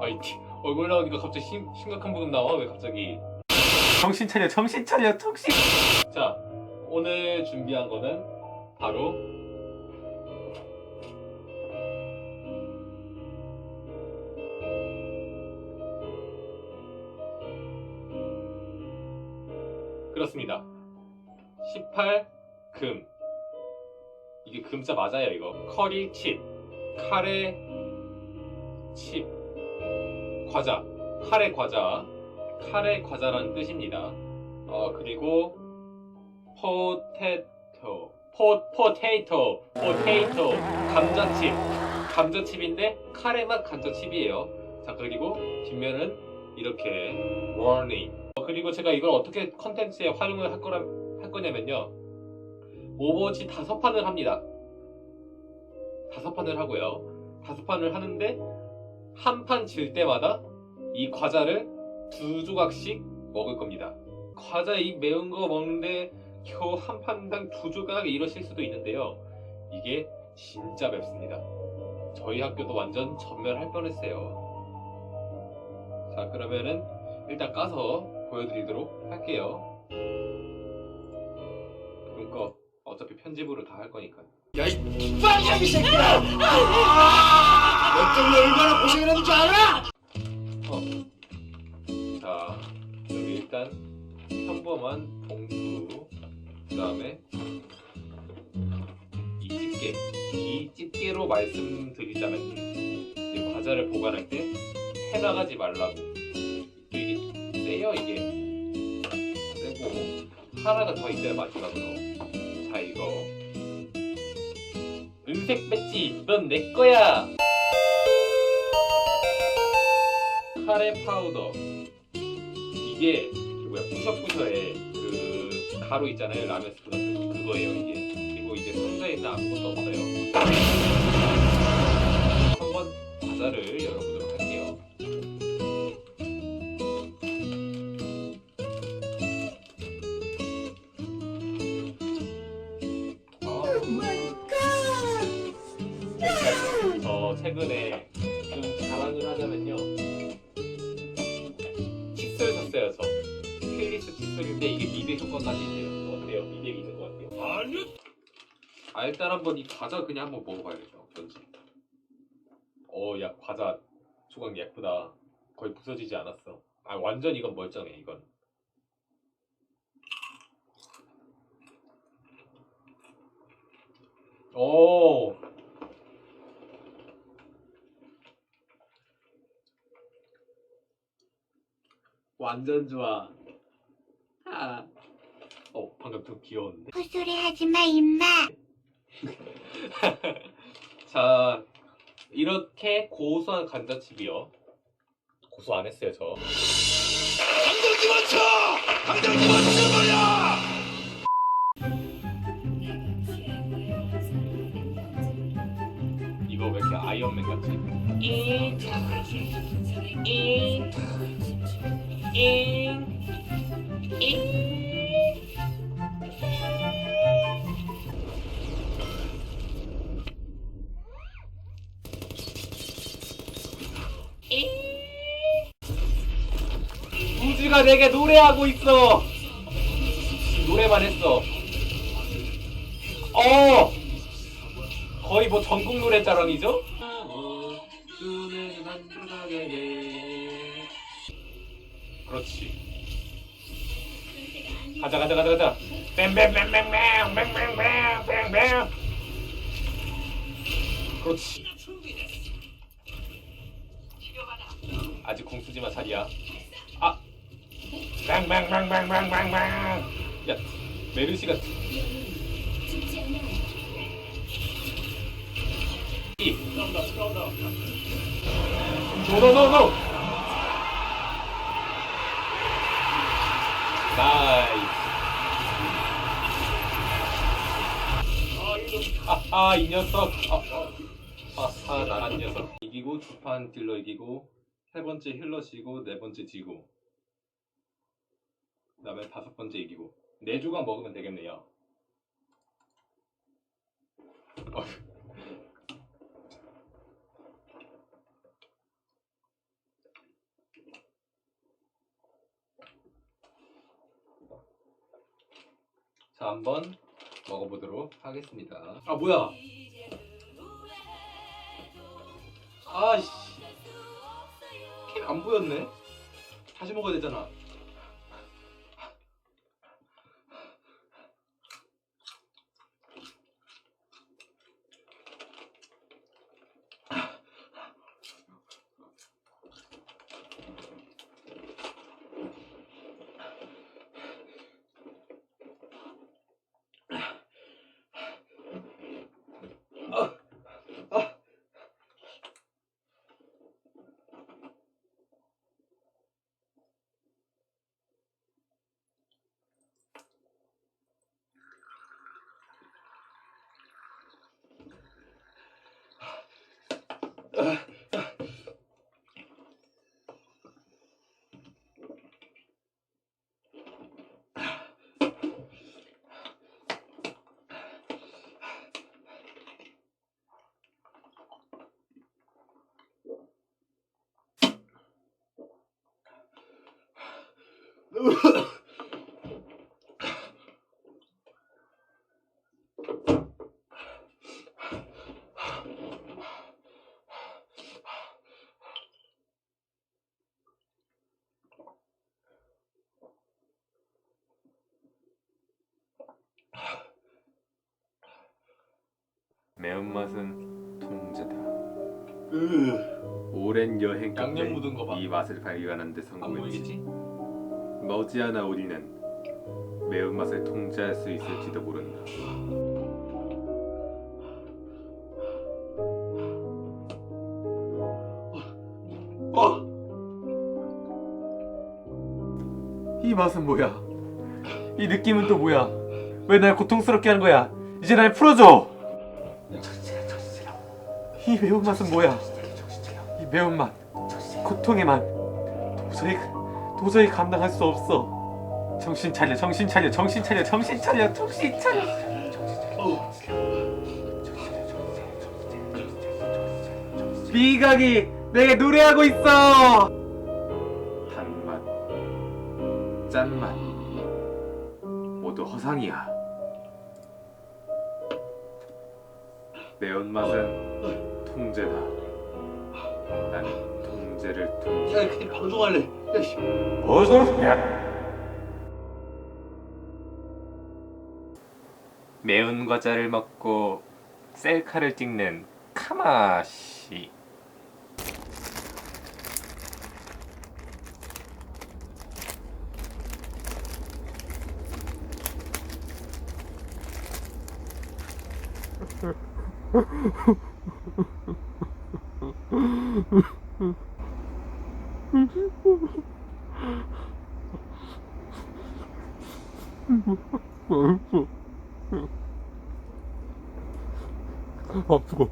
아이 티- 얼굴 나오니까 갑자기 심, 심각한 부분 나와? 왜 갑자기? 정신 차려 정신 차려 정신. 자 오늘 준비한 거는 바로 그렇습니다. 18금. 이게 금자 맞아요 이거. 커리 칩. 카레 칩 과자 카레 과자 카레 과자라는 뜻입니다. 어 그리고 포테토 포 포테이토 포테이토 감자칩. 감자칩인데 카레 맛 감자칩이에요. 자 그리고 뒷면은 이렇게 warning. 어, 그리고 제가 이걸 어떻게 컨텐츠에 활용을 할 거라 할 거냐면요. 오버워치 다섯 판을 합니다. 다섯 판을 하고요. 다섯 판을 하는데 한 판 질 때마다 이 과자를 두 조각씩 먹을 겁니다. 과자 이 매운 거 먹는데 겨우 한 판당 두 조각 이러실 수도 있는데요. 이게 진짜 맵습니다. 저희 학교도 완전 전멸할 뻔했어요. 자 그러면은 일단 까서 보여드리도록 할게요. 그럼 거 어차피 편집으로 다 할 거니까. 야이 빨갱이 새끼야! 너 때문에 얼마나 고생을 했는지 알아? 자, 여기 일단 평범한 봉투, 그 다음에 이 집게. 이 집게로 말씀드리자면 이 과자를 보관할 때 해나가지 말라고. 또 이게 세요 이게. 세고 하나가 더 있어요 마지막으로. 자 이거 은색 배지, 넌 내 거야. 카레 파우더. 이게 그 뭐야 부셔부셔의 그 가루 있잖아요 라면 스프 같은 거. 그거예요 이게. 그리고 이제 상자에 있는 아무것도 없어요. 한번 과자를 열어보도록 할게요. 아, 저 최근에 좀 자랑을 하자면요 아 일단 한번 이 과자 그냥 한번 먹어봐야겠다 어떤지 어야 과자 조각 예쁘다. 거의 부서지지 않았어. 아 완전 이건 멀쩡해 이건. 오 완전 좋아. 아. 어 방금 좀 귀여웠는데 헛소리 하지 마, 임마. 자, 이렇게 고소한 감자칩이요. 고소 안 했어요, 저. 당장 집어쳐! 당장 집어쳐 뭐야! 이거 왜 이렇게 아이언맨 같지? 잉, 잉, 잉, 우주가 내게 노래하고 있어. 노래만 했어. 어. 거의 뭐 전국 노래 자랑이죠? 그렇지. 가자 가자 가자 가자. 그렇지. 아직 공수지마 살이야. 아. 빵빵빵빵빵빵빵. 야, 메르시 같은. 노노노노. 나이스. 아 아하 이 녀석. 아, 아, 아하 나란 녀석. 이기고 두판 딜러 이기고 세 번째 힐러 지고 네 번째 지고. 그 다음에 다섯 번째 얘기고. 네 조각 먹으면 되겠네요. 어. 자 한번 먹어보도록 하겠습니다. 아 뭐야? 아씨. 캔 안 보였네? 다시 먹어야 되잖아. Uh... 매운맛은 통제다. 으. 오랜 여행 끝에 양념 묻은 거 봐. 이 맛을 발견하는 데 안 성공했지. 보이겠지? 머지않아 우리는 매운맛을 통제할 수 있을지도 모른다. 어. 이 맛은 뭐야? 이 느낌은 또 뭐야? 왜 날 고통스럽게 하는 거야? 이제 날 풀어줘! 이 매운맛은 뭐야? 이 매운맛, 고통의 맛 도저히, 도저히 감당할 수 없어 정신 차려, 정신 차려, 정신 차려, 정신 차려, 정신 차려 미각이 내게 노래하고 있어! 단맛, 짠맛 모두 허상이야. 매운맛은 통제다. 나는 통제를 통제. 야 방송할래. 야, 씨. 매운 과자를 먹고 셀카를 찍는 카마시. 아프고